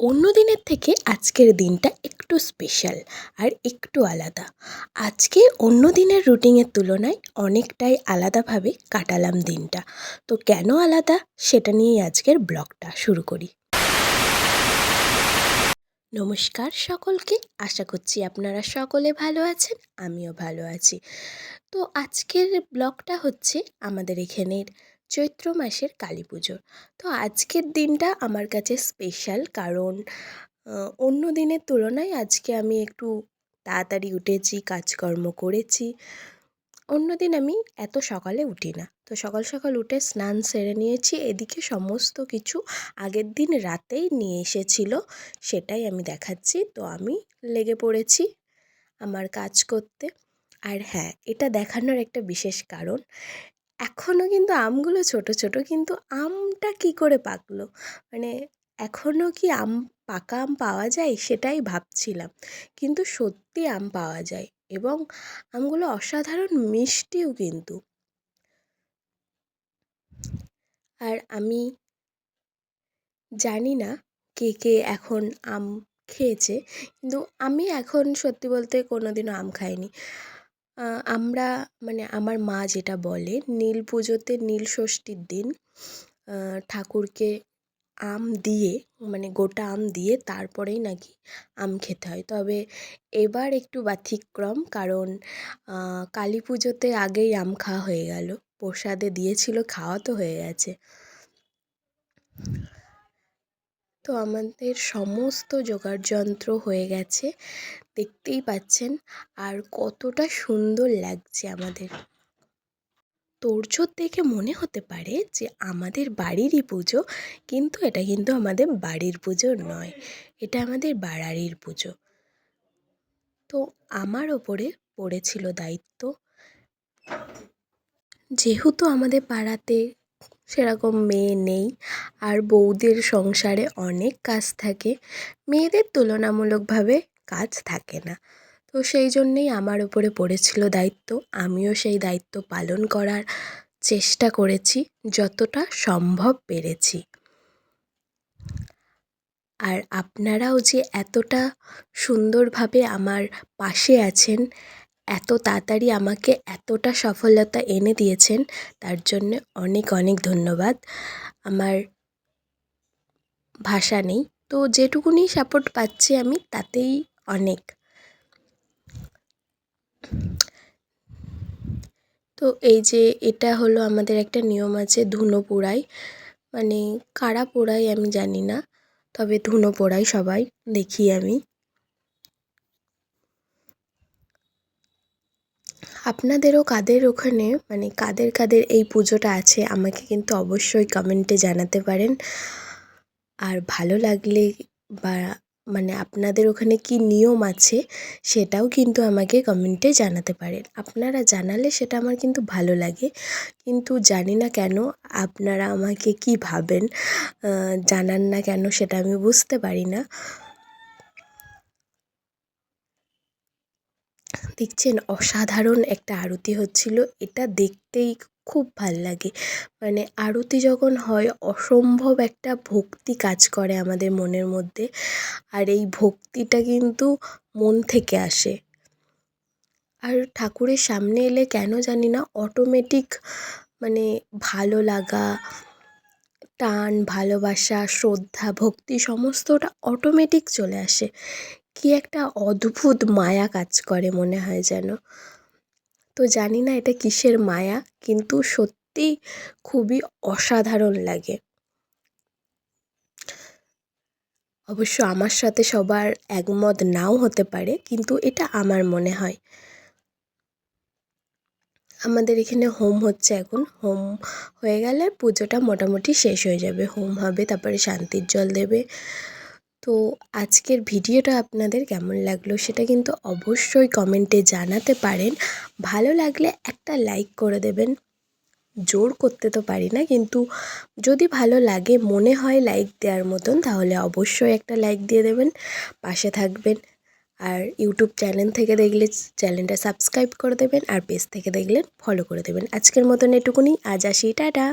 অন্য দিনের থেকে আজকের দিনটা একটু স্পেশাল আর একটু আলাদা। আজকে অন্য দিনের রুটিনের তুলনায় অনেকটাই আলাদাভাবে কাটালাম দিনটা। তো কেন আলাদা? সেটা নিয়েই আজকের ব্লগটা শুরু করি। নমস্কার সকলকে। আশা করছি আপনারা সকলে ভালো আছেন, আমিও ভালো আছি। তো আজকের ব্লগটা হচ্ছে আমাদের এখানের চৈত্র মাসের কালী পুজোর তো আজকের দিনটা আমার কাছে স্পেশাল কারণ অন্য দিনের তুলনায় আজকে আমি একটু তাড়াতাড়ি উঠেছি, কাজকর্ম করেছি। অন্য দিন আমি এত সকালে উঠি না। তো সকাল সকাল উঠে স্নান সেরে নিয়েছি। এদিকে সমস্ত কিছু আগের দিন রাতেই নিয়ে এসেছিল, সেটাই আমি দেখাচ্ছি। তো আমি লেগে পড়েছি আমার কাজ করতে। আর হ্যাঁ এটা দেখানোর একটা বিশেষ কারণ এখনও কিন্তু আমগুলো ছোট ছোট কিন্তু আমটা কী করে পাকলো? মানে এখনও কি আম, পাকা আম পাওয়া যায়? সেটাই ভাবছিলাম। কিন্তু সত্যি আম পাওয়া যায় এবং আমগুলো অসাধারণ মিষ্টিও কিন্তু। আর আমি জানি না কে কে এখন আম খেয়েছে, কিন্তু আমি এখন সত্যি বলতে কোনো দিনও আম খাইনি। আমরা মানে আমার মা যেটা বলে, নীল পুজোতে নীল ষষ্ঠীর দিন ঠাকুরকে আম দিয়ে মানে গোটা আম দিয়ে তারপরেই নাকি আম খেতে হয়। তবে এবার একটু ব্যতিক্রম, কারণ কালী পুজোতে আগেই আম খাওয়া হয়ে গেল। প্রসাদে দিয়েছিল, খাওয়া তো হয়ে গেছে। তো আমাদের সমস্ত জোগাড় যন্ত্র হয়ে গেছে। দেখতেই পাচ্ছেন আর কতটা সুন্দর লাগছে আমাদের। তোড়জোড় দেখে মনে হতে পারে যে আমাদের বাড়িরই পুজো, কিন্তু এটা কিন্তু আমাদের বাড়ির পুজো নয়, এটা আমাদের বাড়ারির পুজো। তো আমার ওপরে পড়েছিল দায়িত্ব। যেহেতু আমাদের পাড়াতে সেরকম মেয়ে নেই। আর বউদের সংসারে অনেক কাজ থাকে। মেয়েদের তুলনামূলকভাবে কাজ থাকে না। তো সেই জন্যেই আমার উপরে পড়েছিল দায়িত্ব। আমিও সেই দায়িত্ব পালন করার চেষ্টা করেছি, যতটা সম্ভব পেরেছি। আর আপনারাও যে এতটা সুন্দরভাবে আমার পাশে আছেন এত তাড়াতাড়ি আমাকে এতটা সফলতা এনে দিয়েছেন, তার জন্যে অনেক অনেক ধন্যবাদ। আমার ভাষা নেই, তো যেটুকুনি সাপোর্ট পাচ্ছি আমি তাতেই অনেক। তো এই যে এটা হলো আমাদের একটা নিয়ম আছে ধুনো পোড়াই মানে কারা পোড়াই আমি জানি না, তবে ধুনো পোড়াই সবাই, দেখি আমি। আপনাদেরও কাদের ওখানে মানে কাদের কাদের এই পুজোটা আছে, আমাকে কিন্তু অবশ্যই কমেন্টে জানাতে পারেন। আর ভালো লাগলে বা মানে আপনাদের ওখানে কী নিয়ম আছে, সেটাও কিন্তু আমাকে কমেন্টে জানাতে পারেন। আপনারা জানালে সেটা আমার কিন্তু ভালো লাগে। কিন্তু জানি না কেন আপনারা আমাকে কী ভাবেন জানান না কেন সেটা আমি বুঝতে পারি না। দেখছেন অসাধারণ একটা আরতি হচ্ছিল। এটা দেখতেই খুব ভালো লাগে। মানে আরতি যখন হয়, অসম্ভব একটা ভক্তি কাজ করে আমাদের মনের মধ্যে। আর এই ভক্তিটা কিন্তু মন থেকে আসে। আর ঠাকুরের সামনে এলে কেন জানি না অটোমেটিক মানে ভালো লাগা, টান, ভালোবাসা, শ্রদ্ধা, ভক্তি সমস্তটা অটোমেটিক চলে আসে। কী একটা অদ্ভুত মায়া কাজ করে মনে হয় যেন। তো জানি না এটা কিসের মায়া, কিন্তু সত্যি খুবই অসাধারণ লাগে। অবশ্য আমার সাথে সবার একমত নাও হতে পারে, কিন্তু এটা আমার মনে হয়। আমাদের এখানে হোম হচ্ছে এখন। হোম হয়ে গেলে পুজোটা মোটামুটি শেষ হয়ে যাবে। হোম হবে, তারপরে শান্তির জল দেবে। তো আজকের ভিডিওটা আপনাদের কেমন লাগল সেটা কিন্তু অবশ্যই কমেন্টে জানাতে পারেন। ভালো লাগলে একটা লাইক করে দেবেন। জোর করতে তো পারি না, কিন্তু যদি ভালো লাগে, মনে হয় লাইক দেওয়ার মতন, তাহলে অবশ্যই একটা লাইক দিয়ে দেবেন, পাশে থাকবেন। আর ইউটিউব চ্যানেল থেকে দেখলে চ্যানেলটা সাবস্ক্রাইব করে দেবেন, আর পেজ থেকে দেখলে ফলো করে দেবেন। আজকের মতন এটুকুনি, আজ আসি, টাটা!